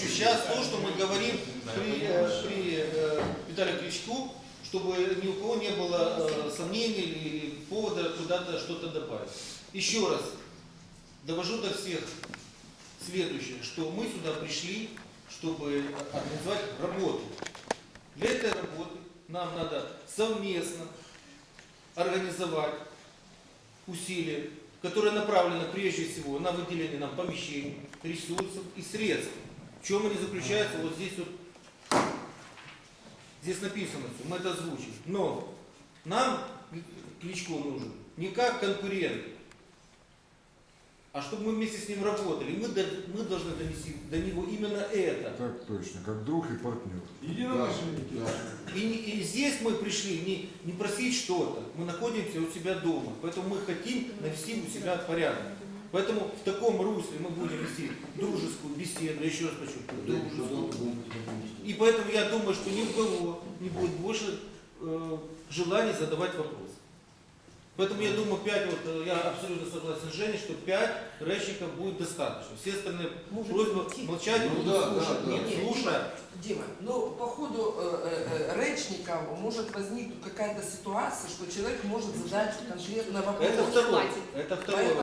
озвучу сейчас то, что мы говорим при, при э, Виталии Кличку, чтобы ни у кого не было э, сомнений или повода куда-то что-то добавить. Еще раз довожу до всех следующее, что мы сюда пришли, чтобы организовать работу. Для этой работы нам надо совместно организовать усилия, которые направлены прежде всего на выделение нам помещений, ресурсов и средств. В чем они заключаются? Вот здесь вот здесь написано все, мы это озвучим. Но нам Кличко нужен не как конкурент, а чтобы мы вместе с ним работали. И мы, до- мы должны донести до него именно это. Так точно, как друг и партнер. Единомышленники. И, не- и здесь мы пришли не, не просить что-то, мы находимся у себя дома, поэтому мы хотим навести у себя порядок. Поэтому в таком русле мы будем вести дружескую беседу, еще раз дружескую. И поэтому я думаю, что ни у кого не будет больше э, желаний задавать вопросы. Поэтому я думаю, 5, вот, э, я абсолютно согласен с Женей, что 5 рэчников будет достаточно. Все остальные Может, просьбы идти? молчать, Ну будут да, слушать. да, да. Нет, Не, слушай. Дима, ну по ходу э, э, речника может возникнуть какая-то ситуация, что человек может задать конкретно вопрос. Это второй, это второй